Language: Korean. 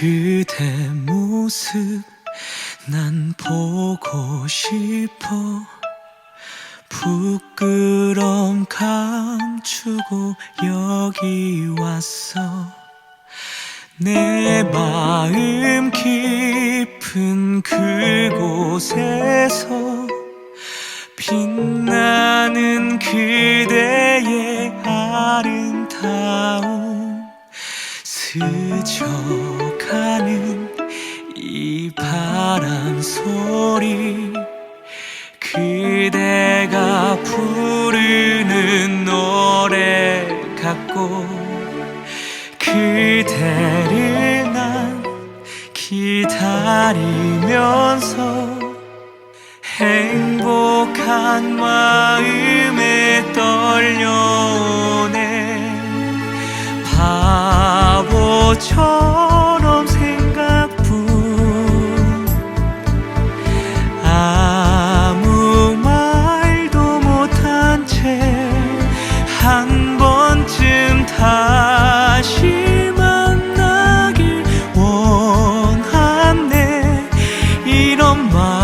그대 모습 난 보고 싶어. 부끄럼 감추고 여기 왔어. 내 마음 깊은 그곳에서 빛나는 그대의 아름다움 스쳐 소리 그대가 부르는 노래 같고 그대를 난 기다리면서 행복한 마음에 떨려오네. 바보처럼 다시 만나길 원하네. 이런 마음